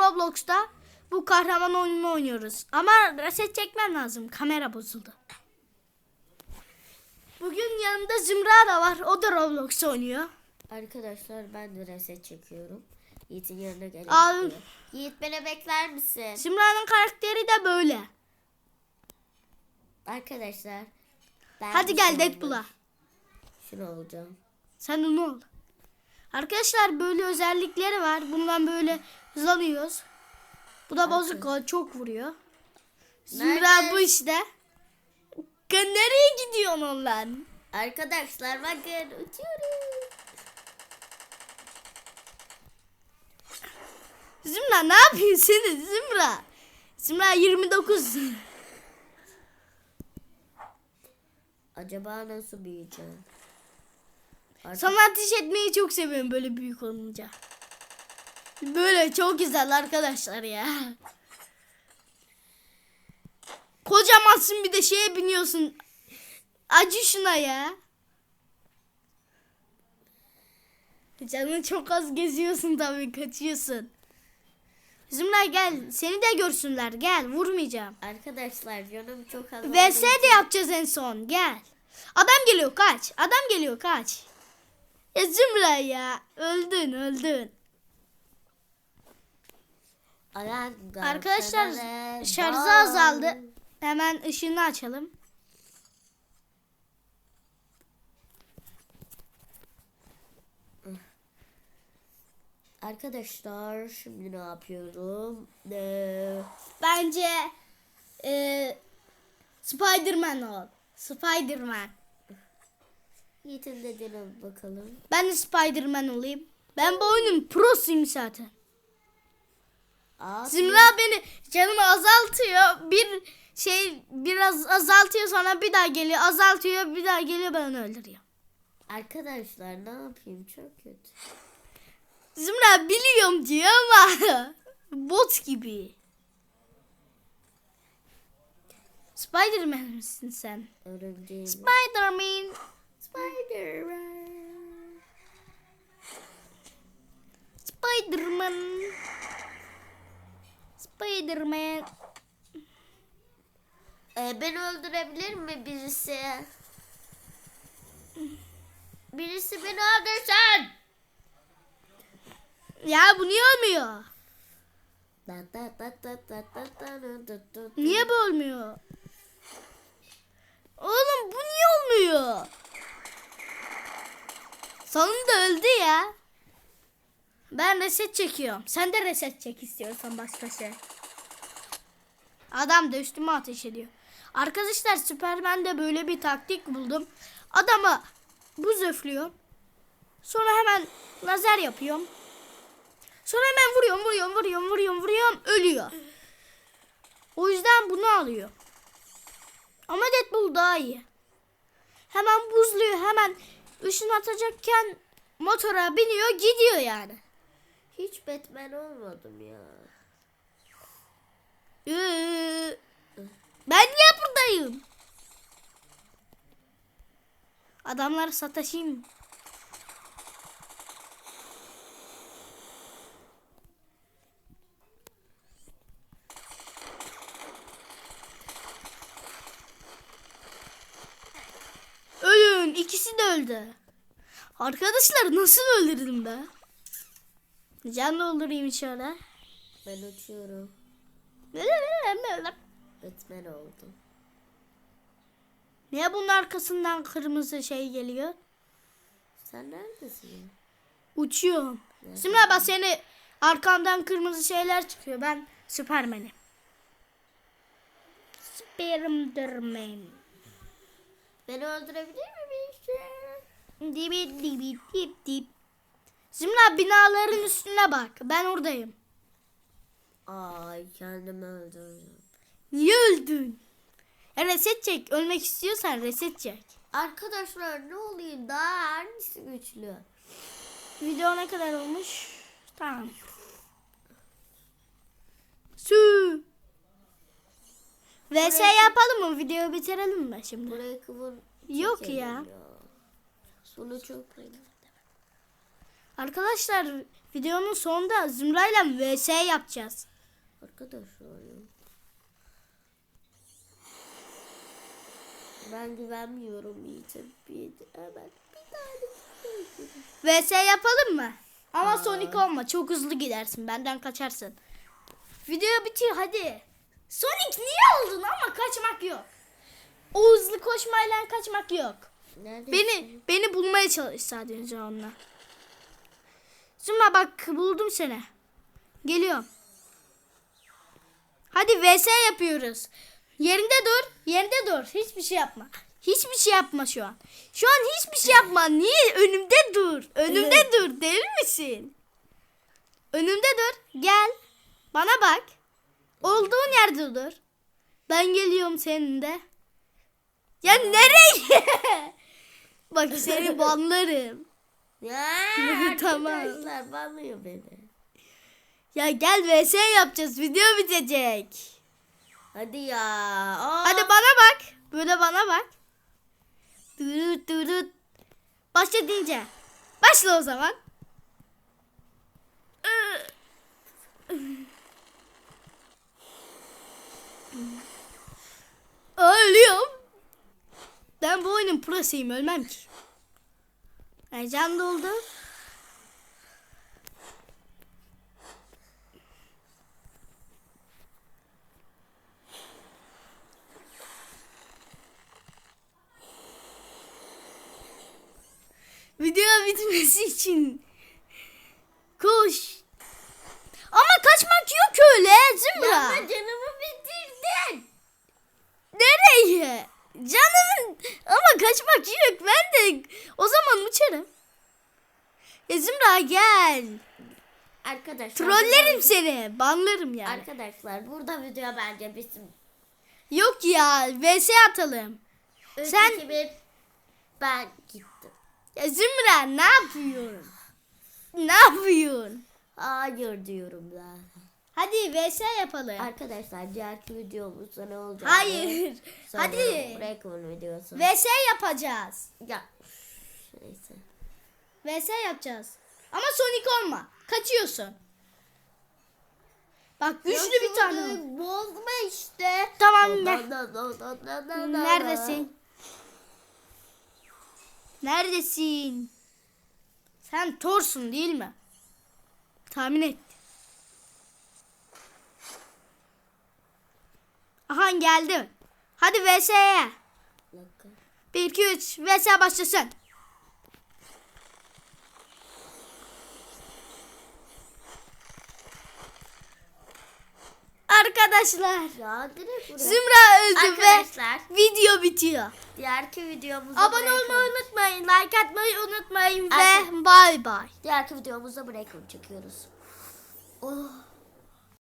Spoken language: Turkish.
Roblox'ta bu kahraman oyununu oynuyoruz. Ama reset çekmem lazım. Kamera bozuldu. Bugün yanımda Zümra da var. O da Roblox oynuyor. Arkadaşlar ben de reset çekiyorum. Yiğit'in yanına gel. Al. Yiğit beni bekler misin? Zümra'nın karakteri de böyle. Arkadaşlar. Ben Hadi gel Deadpool'a. Şunu olacağım. Sen onu ol. Arkadaşlar böyle özellikleri var. Bundan böyle hızlanıyoruz. Bu da bozuk çok vuruyor. Zümra bu işte. Nereye gidiyorsun onlar? Arkadaşlar bakın uçuyorum. Zümra ne yapıyorsun Zümra? Zümra 29. Acaba nasıl büyüyeceğim? Artık Sana ateş etmeyi çok seviyorum böyle büyük olunca. Böyle çok güzel arkadaşlar ya. Kocamansın bir de şeye biniyorsun. Acı şuna ya. Canını çok az geziyorsun tabii kaçıyorsun. Zümra gel seni de görsünler gel vurmayacağım. Arkadaşlar canım çok az. VS de yapacağız en son gel. Adam geliyor kaç. Adam geliyor kaç. Ya Zümra ya öldün öldün. Arkadaşlar şarjı azaldı. Hemen ışığını açalım. Arkadaşlar şimdi ne yapıyorum? Ee, Bence e, Spider-Man ol. Spider-Man. Yiğit'in dediğine bakalım. Ben de Spider-Man olayım. Ben bu oyunun prosuyum zaten. Aa, Zümra beni canımı azaltıyor. Bir şey biraz azaltıyor sonra bir daha geliyor. Azaltıyor bir daha geliyor ben onu öldürüyor. Arkadaşlar ne yapayım çok kötü. Zümra biliyorum diyor ama bot gibi. Spider-Man misin sen? Örümceğim. Spider-Man. Spider-Man. Spider-Man. Spider-Man. Ee, ben öldürebilir mi birisi? Birisi beni öldürsün. Ya bu niye olmuyor? Niye bu olmuyor? Sonunda öldü ya. Ben reset çekiyorum. Sen de reset çek istiyorsan başka şey. Adam da üstüme ateş ediyor. Arkadaşlar Süpermen'de böyle bir taktik buldum. Adama buz öflüyor. Sonra hemen lazer yapıyorum. Sonra hemen vuruyorum, vuruyorum, vuruyorum, vuruyorum, vuruyorum, ölüyor. O yüzden bunu alıyor. Ama Deadpool daha iyi. Hemen buzluyor, hemen ışın atacakken motora biniyor, gidiyor yani. Hiç Batman olmadım ya. Ee, ben niye buradayım? Adamları sataşayım. İkisi de öldü. Arkadaşlar nasıl öldürdüm be? Can doldurayım şöyle. Ben uçuyorum. Batman oldum. Niye bunun arkasından kırmızı şey geliyor? Sen neredesin? Uçuyorum. Zümra bak seni arkandan kırmızı şeyler çıkıyor. Ben Süpermen'im. Spiderman. Beni öldürebilir mi birisi? Dibi dibi dip dip. Zümra binaların üstüne bak. Ben oradayım. Ay kendimi öldürdüm. Niye öldün? E reset çek. Ölmek istiyorsan reset çek. Arkadaşlar ne olayım daha hangisi güçlü? Video ne kadar olmuş? Tamam. Su. VS yapalım mı? Videoyu bitirelim mi şimdi? Burayı kıvır. Yok ya. Bunu çok beğendim. Arkadaşlar Videonun sonunda Zümra ile vs yapacağız. Arkadaşlar. Ben güvenmiyorum Yiğit'e. Bir, hemen bir tane. vs yapalım mı? Ama Sonic olma. Çok hızlı gidersin. Benden kaçarsın. Video bitiyor hadi. Sonic niye oldun ama kaçmak yok. O hızlı koşmayla kaçmak yok. Nerede? Beni beni bulmaya çalış sadece onunla. Zümra bak buldum seni. Geliyorum. Hadi vs yapıyoruz. Yerinde dur. Yerinde dur. Hiçbir şey yapma. Hiçbir şey yapma şu an. Şu an hiçbir şey yapma. Niye? Önümde dur. Önümde dur. Deli misin? Önümde dur. Gel. Bana bak. Olduğun yerde dur. Ben geliyorum senin de. Ya nereye? bak seni banlarım. Ya Tamam. arkadaşlar banlıyor beni. Ya gel vs yapacağız. Video bitecek. Hadi ya. Aa, Hadi bana bak. Böyle bana bak. Durut durut. Başla deyince. Başla o zaman. Ölüyorum. Ben bu oyunun prosuyum ölmem ki. Can doldu. Video bitmesi için. Koş. Ama kaçmak yok öyle Zümra. Ama canımı bitirdin. Nereye? Canımın ama kaçmak yok. Ben de o zaman uçarım. Ya Zümra gel. Arkadaşlar. Trollerim seni. Banlarım yani. Arkadaşlar burada video bence bizim. Yok ya vs atalım. Üç, Sen- iki, bir. Ben gittim. Ya Zümra ne yapıyorsun? Ne yapıyorsun? Hayır diyorum da. Hadi vs yapalım. Arkadaşlar diğerki videomuzda ne olacak? Hayır. Hadi. Bırakın videosu. vs yapacağız. Ya. Neyse. vs yapacağız. Ama Sonic olma. Kaçıyorsun. Bak güçlü bir tane. Bozma işte. Tamam be. Neredesin? Neredesin? Sen Thor'sun değil mi? Tahmin et. Aha geldi. Hadi VS'ye. 1 2 3 VS başlasın. Arkadaşlar Ya direkt buraya. Zümra öldü Arkadaşlar. ve video bitiyor. Diğerki videomuzda Abone olmayı unutmayın, like atmayı unutmayın Arkadaşlar- ve bay bay. Diğerki videomuzda bırakın çekiyoruz. Oh.